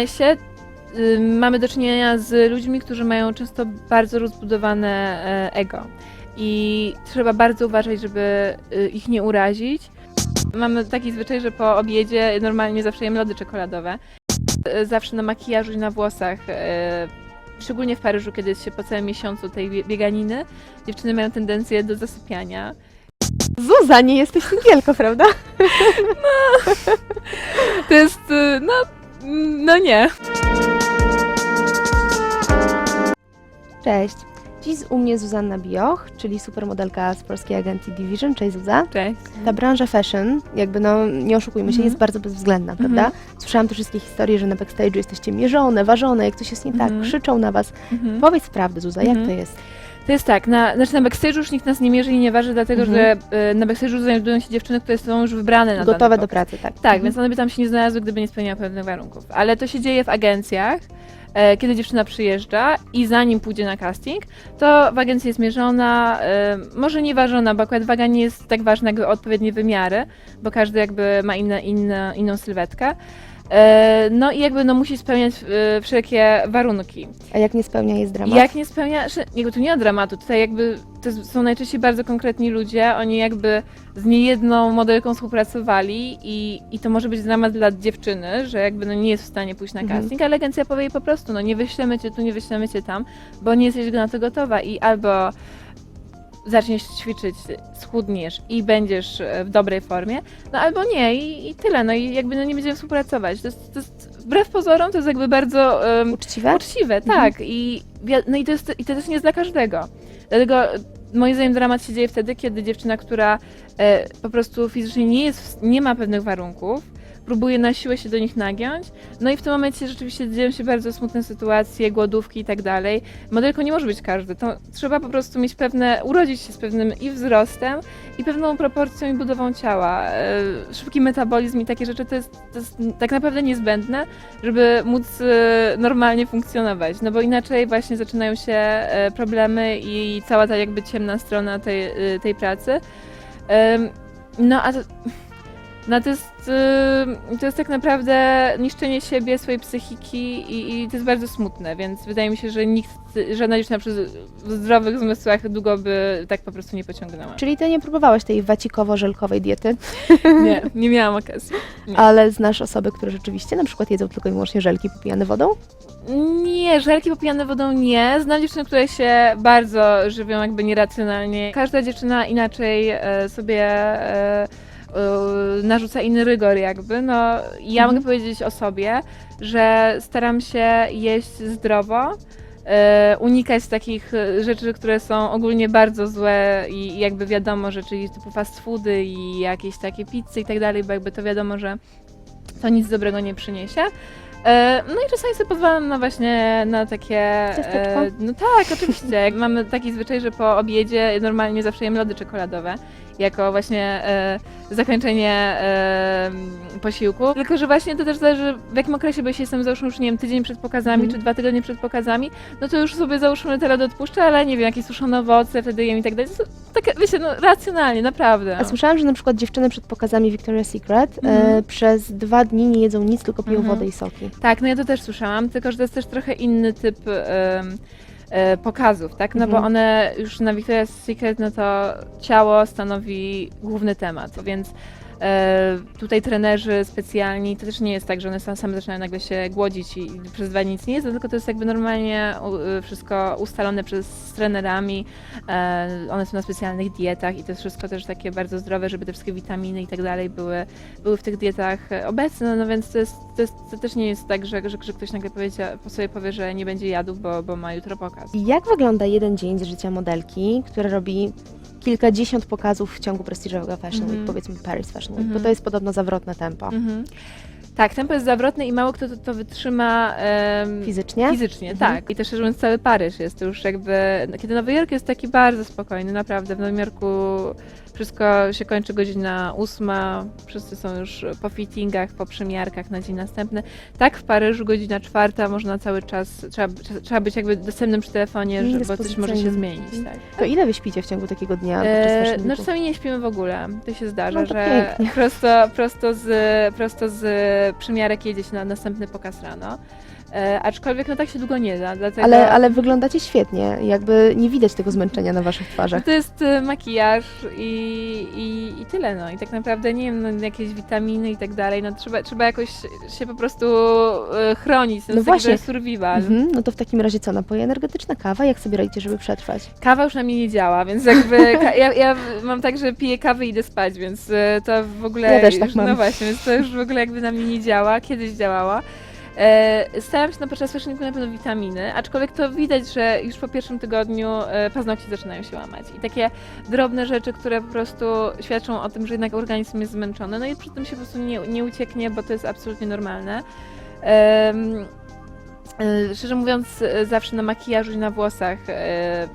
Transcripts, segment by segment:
biznesie y, mamy do czynienia z ludźmi, którzy mają często bardzo rozbudowane e, ego. I trzeba bardzo uważać, żeby y, ich nie urazić. Mamy taki zwyczaj, że po obiedzie normalnie zawsze jem lody czekoladowe. E, Zawsze na makijażu i na włosach, e, szczególnie w Paryżu, kiedy jest się po całym miesiącu tej bie- bieganiny, dziewczyny mają tendencję do zasypiania. Zuza, nie jesteś singielko, prawda? To jest, y, no, no nie. Cześć. Dziś u mnie Zuzanna Bioch, czyli supermodelka z polskiej agencji Division. Cześć Zuza. Cześć. Ta branża fashion, jakby no, nie oszukujmy się, Mhm. jest bardzo bezwzględna, Mhm. prawda? Słyszałam te wszystkie historie, że na backstage'u jesteście mierzone, ważone, jak coś jest nie tak, Mhm. krzyczą na was. Mhm. Powiedz prawdę, Zuza, jak Mhm. to jest? To jest tak, na, znaczy na backstage'u już nikt nas nie mierzy i nie waży, dlatego Mhm. że y, na backstage'u znajdują się dziewczyny, które są już wybrane na Gotowe dany do pokaz. pracy, tak. Tak, Mhm. więc one by tam się nie znalazły, gdyby nie spełniały pewnych warunków. Ale to się dzieje w agencjach, e, kiedy dziewczyna przyjeżdża i zanim pójdzie na casting, to w agencji jest mierzona, e, może nie ważona, bo akurat waga nie jest tak ważna jak odpowiednie wymiary, bo każdy jakby ma inne, inne, inną sylwetkę. E, No i jakby no, musi spełniać e, wszelkie warunki. A jak nie spełnia, jest dramat? Jak nie spełnia, że- jakby tu nie ma dramatu, tutaj jakby to są najczęściej bardzo konkretni ludzie, oni jakby z niejedną modelką współpracowali i, i to może być dramat dla dziewczyny, że jakby no nie jest w stanie pójść na Mhm. casting, ale agencja powie jej po prostu, no nie wyślemy cię tu, nie wyślemy cię tam, bo nie jesteś na to gotowa i albo zaczniesz ćwiczyć, schudniesz i będziesz e, w dobrej formie, no albo nie i, i tyle, no i jakby no nie będziemy współpracować. To jest, to jest wbrew pozorom to jest jakby bardzo em, Uczciwe? Uczciwe, Mhm. tak. I, no i to, jest, i to też nie jest dla każdego. Dlatego moim zdaniem dramat się dzieje wtedy, kiedy dziewczyna, która e, po prostu fizycznie nie, jest, nie ma pewnych warunków, próbuje na siłę się do nich nagiąć, no i w tym momencie rzeczywiście dzieją się bardzo smutne sytuacje, głodówki i tak dalej. Modelką nie może być każdy, to trzeba po prostu mieć pewne, urodzić się z pewnym i wzrostem, i pewną proporcją i budową ciała. E, Szybki metabolizm i takie rzeczy to jest, to jest tak naprawdę niezbędne, żeby móc e, normalnie funkcjonować, no bo inaczej właśnie zaczynają się e, problemy i cała ta jakby ciemna strona tej, tej pracy. No a to, no to jest, e, to jest tak naprawdę niszczenie siebie, swojej psychiki i, i to jest bardzo smutne, więc wydaje mi się, że nikt, żadna dziewczyna przy w zdrowych zmysłach długo by tak po prostu nie pociągnęła. Czyli ty nie próbowałaś tej wacikowo-żelkowej diety, Nie, nie miałam okazji. Nie. ale znasz osoby, które rzeczywiście na przykład jedzą tylko i wyłącznie żelki popijane wodą? Nie, żelki popijane wodą nie. Znam dziewczyny, które się bardzo żywią jakby nieracjonalnie. Każda dziewczyna inaczej e, sobie e, narzuca inny rygor jakby. No, ja Mhm. mogę powiedzieć o sobie, że staram się jeść zdrowo, e, unikać takich e, rzeczy, które są ogólnie bardzo złe i jakby wiadomo, że czyli typu fast foody i jakieś takie pizzy i tak dalej, bo jakby to wiadomo, że to nic dobrego nie przyniesie. No i czasami sobie pozwalam na właśnie na takie. Ciasteczko? no tak, oczywiście. Mamy taki zwyczaj, że po obiedzie normalnie zawsze jem lody czekoladowe. Jako właśnie e, zakończenie e, posiłku. Tylko, że właśnie to też zależy w jakim okresie, bo jeśli jestem załóżmy już, nie wiem, tydzień przed pokazami, Mhm. czy dwa tygodnie przed pokazami, no to już sobie załóżmy te lody odpuszczę, ale nie wiem, jakieś suszone owoce wtedy jem i tak dalej. To Tak, wiecie, no racjonalnie, naprawdę. A słyszałam, że na przykład dziewczyny przed pokazami Victoria's Secret e, Mhm. przez dwa dni nie jedzą nic, tylko piją Mhm. wodę i soki. Tak, no ja to też słyszałam, tylko że to jest też trochę inny typ e, pokazów, tak? No bo Mhm. one już na Victoria's Secret, no to ciało stanowi główny temat, więc tutaj trenerzy specjalni, to też nie jest tak, że one sam- same zaczynają nagle się głodzić i, przez dwa dni nic nie jedzą, tylko to jest jakby normalnie y, wszystko ustalone przez trenerami, e, one są na specjalnych dietach i to jest wszystko też takie bardzo zdrowe, żeby te wszystkie witaminy i tak dalej były były w tych dietach e, obecne, no więc to, jest, to, jest, to też nie jest tak, że, że, że ktoś nagle powiedzia, po sobie powie, że nie będzie jadł, bo, bo ma jutro pokaz. Jak wygląda jeden dzień z życia modelki, która robi kilkadziesiąt pokazów w ciągu prestiżowego Fashion Week, Mhm. powiedzmy Paris Fashion Week, bo Mhm. to jest podobno zawrotne tempo. Mhm. Tak, tempo jest zawrotne i mało kto to, to wytrzyma em, Fizycznie? Fizycznie, Mhm. tak. I też szczerze mówiąc cały Paryż jest to już jakby, kiedy Nowy Jork jest taki bardzo spokojny, naprawdę. W Nowym Jorku wszystko się kończy godzina ósma, wszyscy są już po fittingach, po przymiarkach na dzień następny. Tak w Paryżu godzina czwarta można cały czas, trzeba, trzeba być jakby dostępnym przy telefonie, że, bo coś może się zmienić, tak. To ile wy śpicie w ciągu takiego dnia E, no czasami nie śpimy w ogóle. To się zdarza, No to że pięknie. prosto, prosto, z, prosto z przymiarek jedzie się na następny pokaz rano. E, aczkolwiek no tak się długo nie da, dlatego... Ale, ale wyglądacie świetnie, jakby nie widać tego zmęczenia na waszych twarzach. To jest e, makijaż i, i, i tyle, no. I tak naprawdę, nie wiem, no, jakieś witaminy i tak dalej, no trzeba, trzeba jakoś się po prostu e, chronić, no, No no właśnie. właśnie. survival. Mhm, no to w takim razie co, napoje energetyczne, kawa? Jak sobie radzicie, żeby przetrwać? Kawa już na mnie nie działa, więc jakby ka- ja, ja mam tak, że piję kawę i idę spać, więc e, to w ogóle... Ja też tak już, mam. No właśnie, więc to już w ogóle jakby na mnie nie działa, kiedyś działała. E, staram się na podczas fashioniku na pewno witaminy, aczkolwiek to widać, że już po pierwszym tygodniu e, paznokcie zaczynają się łamać. I takie drobne rzeczy, które po prostu świadczą o tym, że jednak organizm jest zmęczony, no i przy tym się po prostu nie, nie ucieknie, bo to jest absolutnie normalne. Em, e, szczerze mówiąc, e, zawsze na makijażu i na włosach e,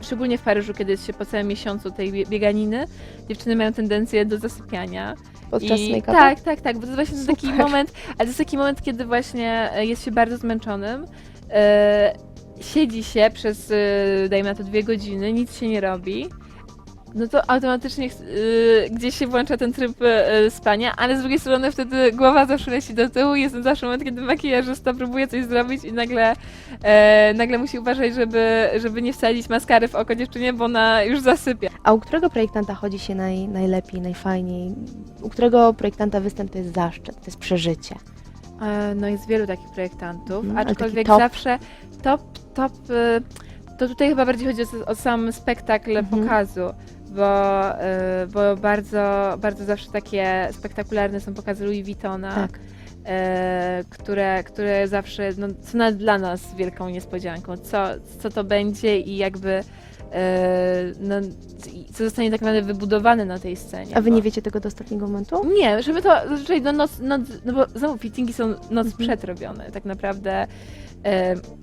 szczególnie w Paryżu, kiedy jest się po całym miesiącu tej bie- bieganiny, dziewczyny mają tendencję do zasypiania. Podczas I, make-upa? Tak, tak, tak, bo to jest właśnie taki moment, ale to jest taki moment, kiedy właśnie e, jest się bardzo zmęczonym, e, siedzi się przez, e, dajmy na to, dwie godziny, nic się nie robi, no to automatycznie e, gdzieś się włącza ten tryb e, spania, ale z drugiej strony wtedy głowa zawsze leci do tyłu, jest ten zawsze moment, kiedy makijażysta próbuje coś zrobić i nagle, e, nagle musi uważać, żeby, żeby nie wsadzić maskary w oko dziewczynie, bo ona już zasypia. A u którego projektanta chodzi się naj, najlepiej, najfajniej? U którego projektanta występ to jest zaszczyt, to jest przeżycie? E, No jest wielu takich projektantów, taki aczkolwiek top? zawsze top, top, y, to tutaj chyba bardziej chodzi o, o sam spektakl Mhm. pokazu, bo, y, bo bardzo, bardzo zawsze takie spektakularne są pokazy Louis Vuittona, Tak. e, które, które zawsze no, są nawet dla nas wielką niespodzianką, co, co to będzie i jakby e, no, co zostanie tak naprawdę wybudowane na tej scenie. A wy bo- nie wiecie tego do ostatniego momentu? nie, żeby to zazwyczaj do noc, noc, no bo znowu fittingi są noc Mhm. przed robione. Tak naprawdę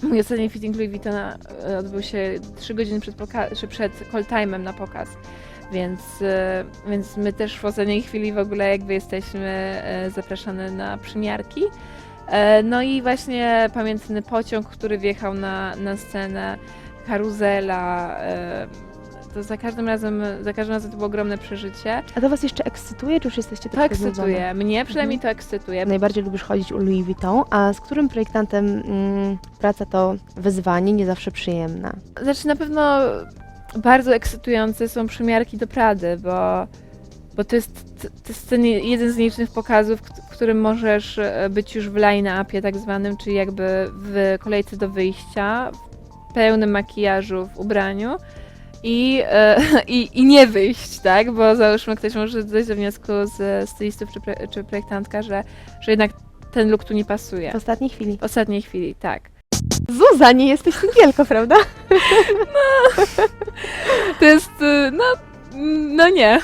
mój ostatni fitting Louis Vuittona e, odbył się 3 godziny przed, poka- przed call time'em na pokaz. Więc, e, więc my też w ostatniej chwili w ogóle jakby jesteśmy e, zapraszane na przymiarki. E, no i właśnie pamiętny pociąg, który wjechał na, na scenę, karuzela. To za każdym razem, za każdym razem to było ogromne przeżycie. A to was jeszcze ekscytuje, czy już jesteście To znudzone? ekscytuje. Mnie przynajmniej to ekscytuje. Najbardziej lubisz chodzić u Louis Vuitton, a z którym projektantem mm, praca to wyzwanie, nie zawsze przyjemna? Znaczy na pewno bardzo ekscytujące są przymiarki do Prady, bo, bo to jest, to jest ten jeden z nielicznych pokazów, w którym możesz e, być już w line-upie tak zwanym, czyli jakby w kolejce do wyjścia, w pełnym makijażu, w ubraniu. I, e, i, I nie wyjść, tak? Bo załóżmy, ktoś może dojść do wniosku z stylistów czy, pre, czy projektantka, że, że jednak ten look tu nie pasuje. W ostatniej chwili. W ostatniej chwili, tak. Zuza, nie jesteś singielką, prawda? To jest, y, no, no nie.